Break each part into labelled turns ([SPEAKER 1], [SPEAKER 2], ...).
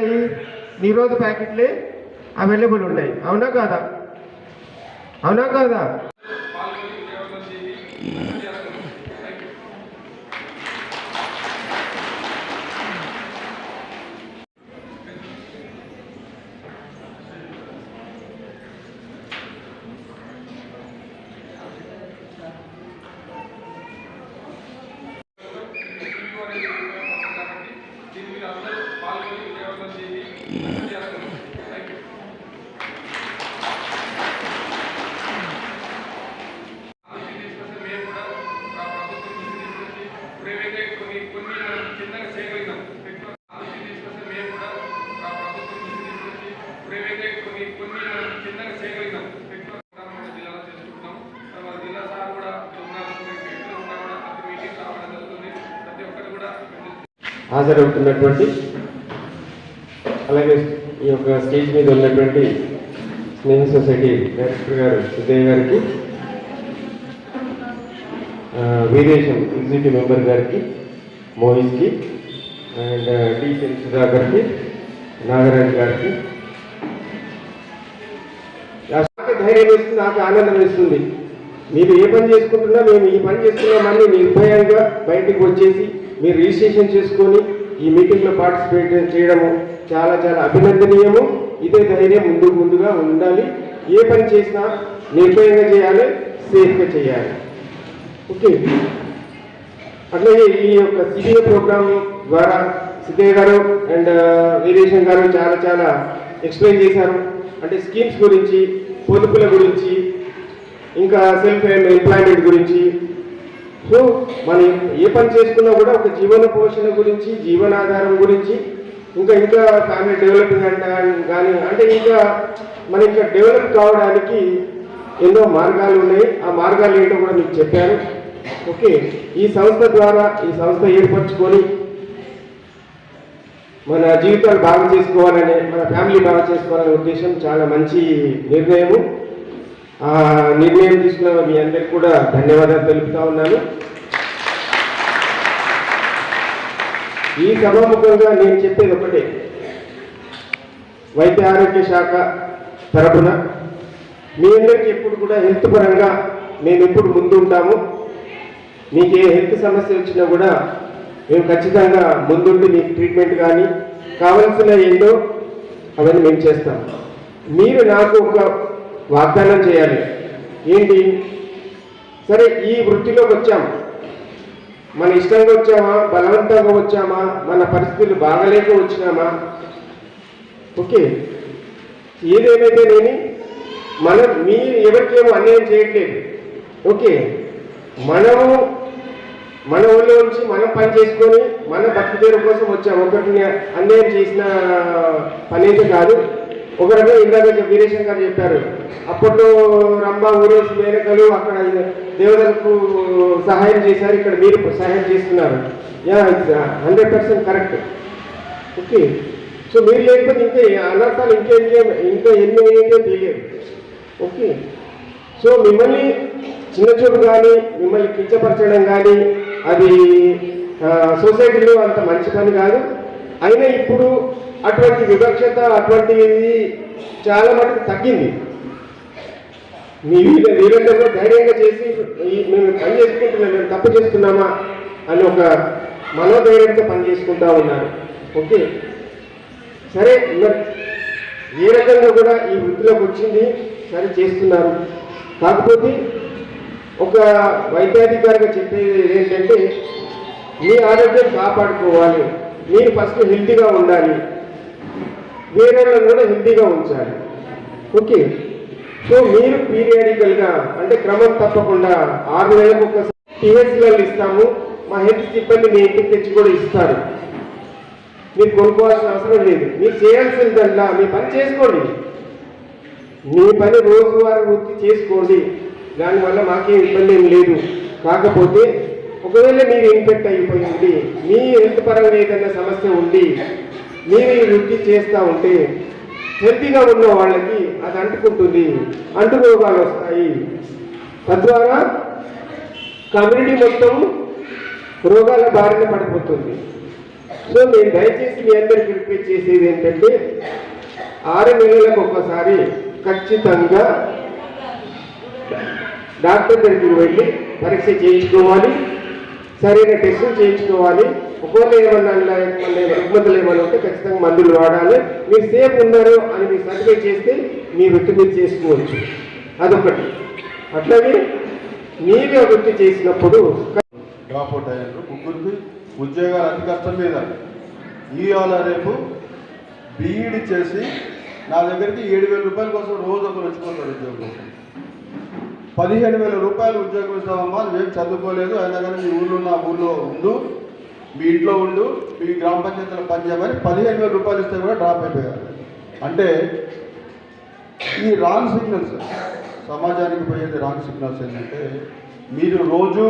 [SPEAKER 1] ఈ నిరోధ ప్యాకెట్లే అవైలబుల్ ఉన్నాయి. అవునా కాదా? అవునా కాదా? హాజరవుతున్నటువంటి అలాగే ఈ యొక్క స్టేజ్ మీద ఉన్నటువంటి స్నేహ సొసైటీ డైరెక్టర్ గారు సుజయ్ గారికి వీరేషన్ ఎగ్జిక్యూటివ్ మెంబర్ గారికి మోహిత్కి అండ్ టీచర్ సుధాకర్కి నాగరాజ్ గారికి. నాకు ధైర్యం ఇస్తుంది నాకు ఆనందం ఇస్తుంది మీరు ఏ పని చేసుకుంటున్నా మేము ఈ పని చేస్తున్నామని నిర్భయంగా బయటకు వచ్చేసి మీరు రిజిస్ట్రేషన్ చేసుకొని ఈ మీటింగ్లో పార్టిసిపేట్ చేయడము చాలా చాలా అభినందనీయము. ఇదే ధైర్యం ముందు ముందుగా ఉండాలి. ఏ పని చేసినా నిర్భయంగా చేయాలి సేఫ్గా చేయాలి. ఓకే. అట్లాగే ఈ యొక్క సిబిఐ ప్రోగ్రామ్ ద్వారా సిద్ధయ్య గారు అండ్ uh, వీరేషన్ గారు చాలా చాలా ఎక్స్ప్లెయిన్ చేశారు. అంటే స్కీమ్స్ గురించి పొదుపుల గురించి ఇంకా సెల్ఫ్ ఎంప్లాయ్మెంట్ గురించి సో మనం ఏ పని చేసుకున్నా కూడా ఒక జీవన పోషణ గురించి జీవనాధారం గురించి ఇంకా ఇంకా ఫ్యామిలీ డెవలపింగ్ అంట కానీ అంటే ఇంకా మన ఇంకా డెవలప్ కావడానికి ఎన్నో మార్గాలు ఉన్నాయి. ఆ మార్గాలు ఏంటో కూడా మీకు చెప్పాను. ఓకే ఈ సంస్థ ద్వారా ఈ సంస్థ ఏర్పరచుకొని మన జీవితాలు బాగా చేసుకోవాలనే మన ఫ్యామిలీ బాగా చేసుకోవాలనే ఉద్దేశం చాలా మంచి నిర్ణయము. నిర్ణయం తీసుకున్న మీ అందరికి కూడా ధన్యవాదాలు తెలుపుతా ఉన్నాను. ఈ సభాముఖంగా నేను చెప్పేది ఒకటే. వైద్య ఆరోగ్య శాఖ తరపున మీ అందరికీ ఎప్పుడు కూడా హెల్త్ పరంగా మేము ఎప్పుడు ముందు ఉంటాము. మీకు ఏ హెల్త్ సమస్య వచ్చినా కూడా మేము ఖచ్చితంగా ముందుండి మీకు ట్రీట్మెంట్ కానీ కావలసిన ఏంటో అవన్నీ మేము చేస్తాం మీరు నాకు ఒక వాగ్దానం చేయాలి. ఏంటి? సరే ఈ వృత్తిలోకి వచ్చాం. మన ఇష్టంగా వచ్చామా? బలవంతంగా వచ్చామా? మన పరిస్థితులు బాగలేక వచ్చినామా? ఓకే. ఏదేమైతేనేమి మనం మీ ఎవరికేమో అన్యాయం చేయట్లేదు. ఓకే. మనము మన ఊళ్ళో నుంచి మనం పని చేసుకొని మన బతుకుదేరు కోసం వచ్చాము ఒకరిని అన్యాయం చేసిన పని అయితే కాదు. ఒక రకంగా ఇందాక వీరేశం గారు చెప్పారు. అప్పట్లో రంభ ఊరేసి మేనకలు అక్కడ దేవతలకు సహాయం చేశారు. ఇక్కడ మీరు సహాయం చేస్తున్నారు. Yeah hundred percent correct. Okay. So మీరు లేకపోతే ఇంకా అనర్థాలు ఇంకా ఇంకేం ఇంకా ఎన్ని ఏంటో తెలియదు. ఓకే. సో మిమ్మల్ని చిన్న చూపు కానీ మిమ్మల్ని కించపరచడం కానీ అది సొసైటీలో అంత మంచి పని కాదు. అయినా ఇప్పుడు అటువంటి వివక్షత అటువంటిది చాలా మటుకు తగ్గింది. మీ వీళ్ళ వీళ్ళందరూ ధైర్యంగా చేసి మేము పని చేసుకుంటున్నాం మేము తప్పు చేస్తున్నామా అని ఒక మనోధైర్యంతో పని చేసుకుంటా ఉన్నారు. ఓకే? సరే మరి ఏ రకంగా కూడా ఈ వృత్తిలోకి వచ్చింది సరే చేస్తున్నారు. కాకపోతే ఒక వైద్యాధికారిగా చెప్పేది ఏంటంటే మీ ఆరోగ్యం కాపాడుకోవాలి. మీరు ఫస్ట్ హెల్తీగా ఉండాలి. వేరే కూడా హెల్తీగా ఉంచాలి. ఓకే. సో మీరు పీరియాడికల్గా అంటే క్రమం తప్పకుండా ఆరు నెలలకు ఒకసారి టీహెచ్లలో ఇస్తాము. మా హెల్త్ సిబ్బంది మీ ఇంటికి తెచ్చి కూడా ఇస్తారు. మీరు కొనుక్కోవాల్సిన అవసరం లేదు. మీరు చేయాల్సిందల్లా మీ పని చేసుకోండి. మీ పని రోజువారీ వృత్తి చేసుకోండి. దానివల్ల మాకేం ఇబ్బంది ఏం లేదు. కాకపోతే ఒకవేళ మీరు ఇన్ఫెక్ట్ అయిపోయింది మీ హెల్త్ పరంగా ఏదైనా సమస్య ఉండి మీరు ఈ వృత్తి చేస్తూ ఉంటే హెల్తీగా ఉన్న వాళ్ళకి అది అంటుకుంటుంది అంటు రోగాలు వస్తాయి. తద్వారా కమ్యూనిటీ మొత్తం రోగాల బారిన పడిపోతుంది. సో నేను దయచేసి మీ అందరికి రిపీట్ చేసేది ఏంటంటే ఆరు నెలలకు ఒక్కసారి ఖచ్చితంగా డాక్టర్ దగ్గరికి వెళ్ళి పరీక్ష చేయించుకోవాలి సరైన టెస్టులు చేయించుకోవాలి ఒకవేళ ఏమన్నా మళ్ళీ రుగ్మతలు ఏమన్నా ఉంటే ఖచ్చితంగా మందులు వాడాలి. మీరు సేఫ్ ఉన్నారు అని మీరు సర్టిఫై చేస్తే మీ వృత్తి మీరు చేసుకోవచ్చు. అదొకటి. అట్లాగే మీరే వృత్తి చేసినప్పుడు
[SPEAKER 2] డ్రాప్ అవుట్ అయ్యారు ముగ్గురికి ఉద్యోగాలు అతి కష్టం మీద. ఇవాళ రేపు బీఈడి చేసి నా దగ్గరికి ఏడు వేల రూపాయల కోసం రోజు ఒకరు వచ్చుకుంటారు ఉద్యోగం పదిహేను వేల రూపాయలు ఉద్యోగం ఇస్తామమ్మా నువ్వేం చదువుకోలేదు అయినా కానీ మీ ఊళ్ళో నా ఊళ్ళో ఉండు. మీ ఇంట్లో ఉండు మీ గ్రామ పంచాయతీలో పనిచేయమని పదిహేను వేల రూపాయలు ఇస్తే కూడా డ్రాప్ అయిపోయారు. అంటే ఈ రాంగ్ సిగ్నల్స్ సమాజానికి పోయేది రాంగ్ సిగ్నల్స్ ఏంటంటే మీరు రోజు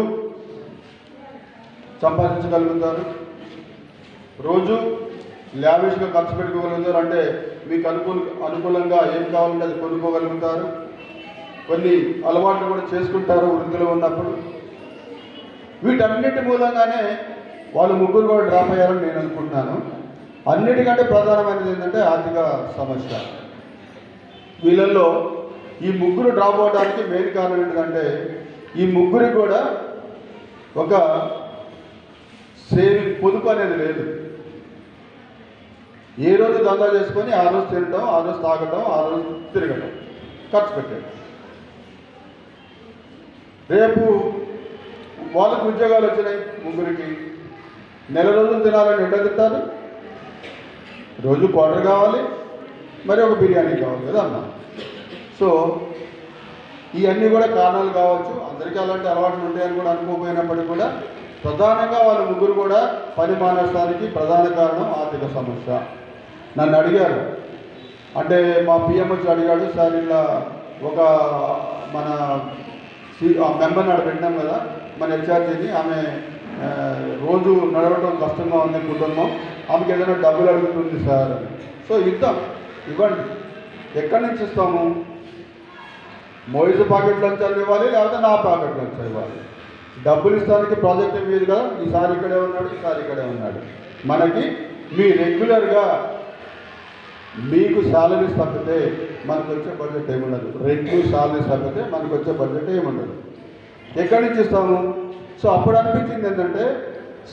[SPEAKER 2] సంపాదించగలుగుతారు రోజు లావిష్గా ఖర్చు పెట్టుకోగలుగుతారు అంటే మీకు అనుకూల అనుకూలంగా ఏం కావాలంటే అది కొనుక్కోగలుగుతారు. కొన్ని అలవాట్లు కూడా చేసుకుంటారు వృద్ధిలో ఉన్నప్పుడు. వీటన్నిటి మూలంగానే వాళ్ళు ముగ్గురు కూడా డ్రాప్ అయ్యారని నేను అనుకుంటున్నాను. అన్నిటికంటే ప్రధానమైనది ఏంటంటే ఆర్థిక సమస్య. వీళ్ళల్లో ఈ ముగ్గురు డ్రాప్ అవడానికి మెయిన్ కారణం ఏంటంటే ఈ ముగ్గురికి కూడా ఒక సేవింగ్ పొదుపు అనేది లేదు. ఏ రోజు దందా చేసుకొని ఆ రోజు తినడం ఆ రోజు తాగడం ఆ రోజు తిరగడం ఖర్చు పెట్టడం రేపు వాళ్ళకు ఉద్యోగాలు వచ్చినాయి ముగ్గురికి. నెల రోజులు తినాలని ఎండ తింటారు. రోజు క్వార్టర్ కావాలి. మరి ఒక బిర్యానీ కావాలి కదా అన్న. సో ఇవన్నీ కూడా కారణాలు కావచ్చు. అందరికీ అలాంటి అలవాట్లు ఉంటాయని కూడా అనుకోపోయినప్పటికీ కూడా ప్రధానంగా వాళ్ళ ముగ్గురు కూడా పని మానేస్తానికి ప్రధాన కారణం ఆర్థిక సమస్య. నన్ను అడిగారు. అంటే మా పిఎం వచ్చి అడిగాడు సార్ ఇలా ఒక మన సి- ఆ పెట్టినాం కదా మన హెచ్ఆర్జీని ఆమె రోజు నడవడం కష్టంగా ఉంది కుటుంబం. ఆమెకి ఏదైనా డబ్బులు అడుగుతుంది సార్. సో ఇద్దాం. ఇవ్వండి. ఎక్కడి నుంచి ఇస్తాము? మోయిస్ పాకెట్ లంచాలు ఇవ్వాలి లేకపోతే నా పాకెట్ లంచాలు ఇవ్వాలి? డబ్బులు ఇస్తానికి ప్రాజెక్ట్ మీరు కదా. ఈసారి ఇక్కడే ఉన్నాడు ఈసారి ఇక్కడే ఉన్నాడు. మనకి మీ రెగ్యులర్గా మీకు శాలరీస్ తప్పితే మనకు వచ్చే బడ్జెట్ ఏముండదు. రెంట్లు శాలరీస్ తప్పితే మనకు వచ్చే బడ్జెట్ ఏముండదు. ఎక్కడి నుంచి ఇస్తాము? సో అప్పుడు అనిపించింది ఏంటంటే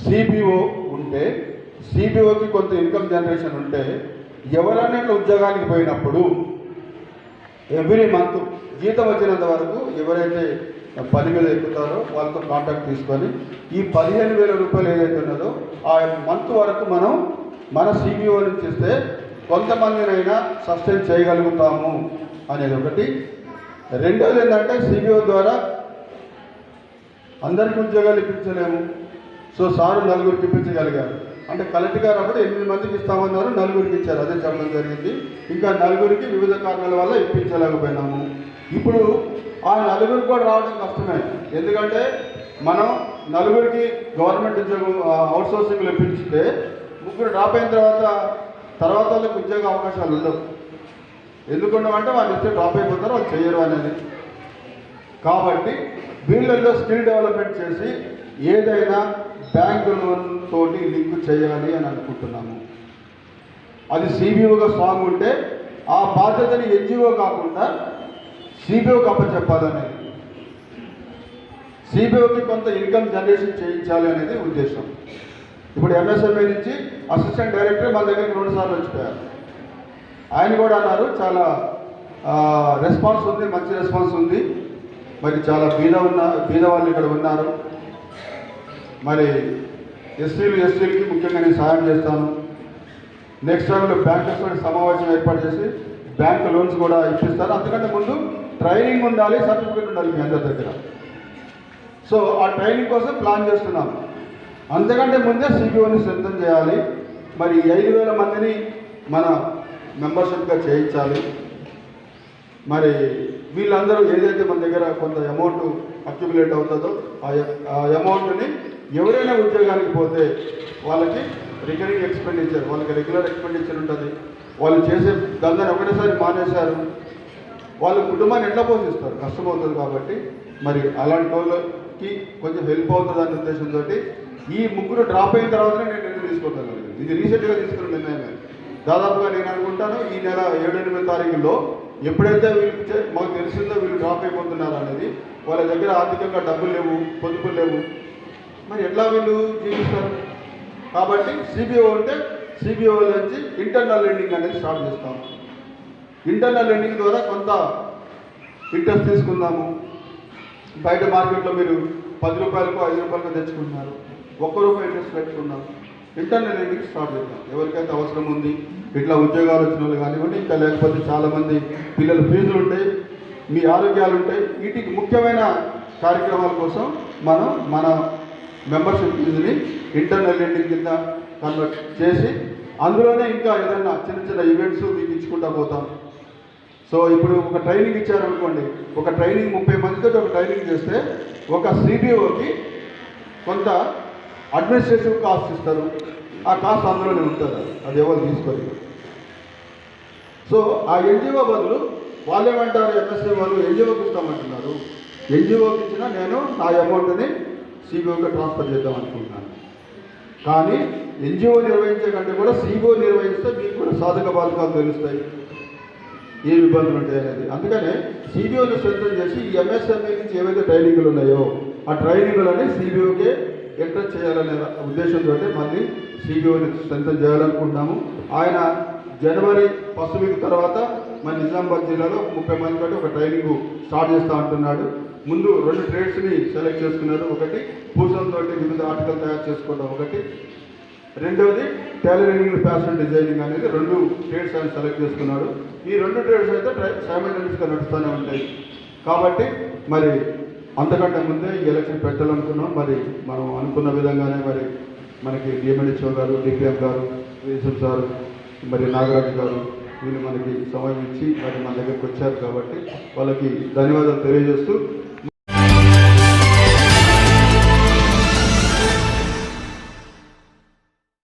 [SPEAKER 2] సిబిఓ ఉంటే సిబిఓకి కొంత ఇన్కమ్ జనరేషన్ ఉంటే ఎవరైనా ఇట్లా ఉద్యోగానికి పోయినప్పుడు ఎవ్రీ మంత్ జీతం వచ్చినంత వరకు ఎవరైతే పని మీద ఎక్కుతారో వాళ్ళతో కాంటాక్ట్ తీసుకొని ఈ పదిహేను వేల రూపాయలు ఏదైతే ఉన్నదో ఆ మంత్ వరకు మనం మన సిబిఓ నుంచి ఇస్తే కొంతమందినైనా సస్టైన్ చేయగలుగుతాము. అనేది ఒకటి. రెండోది ఏంటంటే సిబిఓ ద్వారా అందరికీ ఉద్యోగాలు ఇప్పించలేము. సో సారు నలుగురికి ఇప్పించగలిగారు. అంటే కలెక్టర్ గారు అప్పుడు ఎనిమిది మందికి ఇస్తామన్నారు నలుగురికి ఇచ్చారు. అదే చెప్పడం జరిగింది. ఇంకా నలుగురికి వివిధ కారణాల వల్ల ఇప్పించలేకపోయినాము. ఇప్పుడు ఆ నలుగురికి కూడా రావడం కష్టమే. ఎందుకంటే మనం నలుగురికి గవర్నమెంట్ ఉద్యోగం అవుట్ సోర్సింగ్లు ఇప్పించితే ముగ్గురు డ్రాప్ అయిన తర్వాత తర్వాత వాళ్ళకి ఉద్యోగ అవకాశాలు ఉండవు. ఎందుకుండమంటే వాళ్ళు ఇస్తే డ్రాప్ అయిపోతారు వాళ్ళు చేయరు అనేది. కాబట్టి వీళ్ళల్లో స్కిల్ డెవలప్మెంట్ చేసి ఏదైనా బ్యాంకు లోన్ తోటి లింక్ చేయాలి అని అనుకుంటున్నాము. అది సిబిఓగా స్ట్రాంగ్ ఉంటే ఆ బాధ్యతని ఎన్జిఓ కాకుండా సిబిఓకి అప్పచెప్పాలనేది. సిబిఓకి కొంత ఇన్కమ్ జనరేషన్ చేయించాలి అనేది ఉద్దేశం. ఇప్పుడు ఎంఎస్ఎంఏ నుంచి అసిస్టెంట్ డైరెక్టర్ మన దగ్గరికి రెండుసార్లు వచ్చిపోయారు. ఆయన కూడా అన్నారు చాలా రెస్పాన్స్ ఉంది మంచి రెస్పాన్స్ ఉంది. మరి చాలా బీద ఉన్న బీద వాళ్ళు ఇక్కడ ఉన్నారు. మరి ఎస్సీలు ఎస్టీలకి ముఖ్యంగా నేను సహాయం చేస్తాను. నెక్స్ట్ టైంలో బ్యాంకర్స్ సమావేశం ఏర్పాటు చేసి బ్యాంక్ లోన్స్ కూడా ఇప్పిస్తారు అంతకంటే ముందు ట్రైనింగ్ ఉండాలి సర్టిఫికేట్ ఉండాలి మీ అందరి దగ్గర. సో ఆ ట్రైనింగ్ కోసం ప్లాన్ చేస్తున్నాం అంతకంటే ముందే సిబిఓని సిద్ధం చేయాలి. మరి ఐదు వేల మందిని మన మెంబర్షిప్గా చేయించాలి. మరి వీళ్ళందరూ ఏదైతే మన దగ్గర కొంత అమౌంట్ అక్యుములేట్ అవుతుందో ఆ ఆ అమౌంట్ని ఎవరైనా ఉద్యోగానికి పోతే వాళ్ళకి రికరింగ్ ఎక్స్పెండిచర్ వాళ్ళకి రెగ్యులర్ ఎక్స్పెండిచర్ ఉంటుంది. వాళ్ళు చేసే దందాన్ని ఒకటేసారి మానేశారు. వాళ్ళ కుటుంబాన్ని ఎట్లా పోషిస్తారు? కష్టమవుతుంది కాబట్టి మరి అలాంటి వాళ్ళకి కొంచెం హెల్ప్ అవుతుంది అనే ఉద్దేశంతో ఈ ముగ్గురు డ్రాప్ అయిన తర్వాతనే నేను నిర్ణయం తీసుకోగలను. ఇది రీసెంట్గా తీసుకున్న నిర్ణయమే. దాదాపుగా నేను అనుకుంటాను ఈ నెల ఏడు ఎనిమిది తారీఖులో ఎప్పుడైతే వీళ్ళు మాకు తెలిసిందో వీళ్ళు డ్రాప్ అయిపోతున్నారు అనేది వాళ్ళ దగ్గర ఆర్థికంగా డబ్బులు లేవు పొదుపులు లేవు. మరి ఎట్లా వీళ్ళు జీవిస్తారు? కాబట్టి సిబిఓ ఉంటే సిబిఓ నుంచి ఇంటర్నల్ లెండింగ్ అనేది స్టార్ట్ చేస్తాం. ఇంటర్నల్ లెండింగ్ ద్వారా కొంత ఇంట్రెస్ట్ తీసుకుందాము. బయట మార్కెట్లో మీరు పది రూపాయలకు ఐదు రూపాయలకు తెచ్చుకుంటున్నారు. ఒక్క రూపాయి ఇంట్రెస్ట్ పెట్టుకున్నాం. ఇంటర్నల్ లెండింగ్ స్టార్ట్ చేద్దాం. ఎవరికైతే అవసరం ఉంది ఇట్లా ఉద్యోగాలు వచ్చిన వాళ్ళు కానివ్వండి ఇంకా లేకపోతే చాలామంది పిల్లల ఫీజులు ఉంటాయి మీ ఆరోగ్యాలు ఉంటాయి. వీటికి ముఖ్యమైన కార్యక్రమాల కోసం మనం మన మెంబర్షిప్ ఫీజుని ఇంటర్నల్ లెండింగ్ కింద కన్వర్ట్ చేసి అందులోనే ఇంకా ఏదైనా చిన్న చిన్న ఈవెంట్స్ మీకు ఇచ్చుకుంటా పోతాం. సో ఇప్పుడు ఒక ట్రైనింగ్ ఇచ్చారనుకోండి ఒక ట్రైనింగ్ ముప్పై మందితో ఒక ట్రైనింగ్ చేస్తే ఒక సిబిఓకి కొంత అడ్మినిస్ట్రేటివ్ కాస్ట్ ఇస్తారు. ఆ కాస్ట్ అందులోనే ఉంటుంది. అది ఎవరు తీసుకొని సో ఆ ఎన్జిఓ బదులు వాళ్ళు ఏమంటారు? ఎంఎస్ఏ వాళ్ళు ఎన్జిఓకి ఇస్తామంటున్నారు. ఎన్జిఓకి ఇచ్చిన నేను నా అమౌంట్ని సిబిఓకి ట్రాన్స్ఫర్ చేద్దాం అనుకుంటున్నాను. కానీ ఎన్జిఓ నిర్వహించే కంటే కూడా సిబిఓ నిర్వహిస్తే మీకు కూడా సాధక బాధకాలు తెలుస్తాయి. ఏ ఇబ్బందులు ఉంటాయి అనేది. అందుకనే సిబిఓని స్ట్రెంథన్ చేసి ఈ ఎంఎస్ఎంఈ నుంచి ఏవైతే ట్రైనింగ్లు ఉన్నాయో ఆ ట్రైనింగ్లని సిబిఓకే ఎంటర్ చేయాలనే ఉద్దేశంతో మళ్ళీ సిబిఓని స్ట్రెంగ్ చేయాలనుకుంటున్నాము. ఆయన జనవరి ఫస్ట్ వీక్ తర్వాత మన నిజామాబాద్ జిల్లాలో ముప్పై మంది తోటి ఒక ట్రైనింగ్ స్టార్ట్ చేస్తా అంటున్నాడు. ముందు రెండు ట్రేడ్స్ని సెలెక్ట్ చేసుకున్నాడు. ఒకటి పూసలతో వివిధ ఆర్టికల్ తయారు చేసుకోవడం ఒకటి. రెండవది టైలరింగ్ ఫ్యాషన్ డిజైనింగ్ అనేది రెండు ట్రేడ్స్ ఆయన సెలెక్ట్ చేసుకున్నాడు. ఈ రెండు ట్రేడ్స్ అయితే సైమల్టేనియస్గా నడుస్తూనే ఉంటాయి. కాబట్టి మరి అంతకంటే ముందే ఈ ఎలక్షన్ పెట్టాలనుకున్నాం. మరి మనం అనుకున్న విధంగానే మరి మనకి డిఎంఎడ్హెచ్ఓ గారు డిపిఎం గారు యూసఫ్ సార్ మరి నాగరాజు గారు వీళ్ళు మనకి సమయం ఇచ్చి మరి మన దగ్గరికి వచ్చారు కాబట్టి వాళ్ళకి ధన్యవాదాలు తెలియజేస్తూ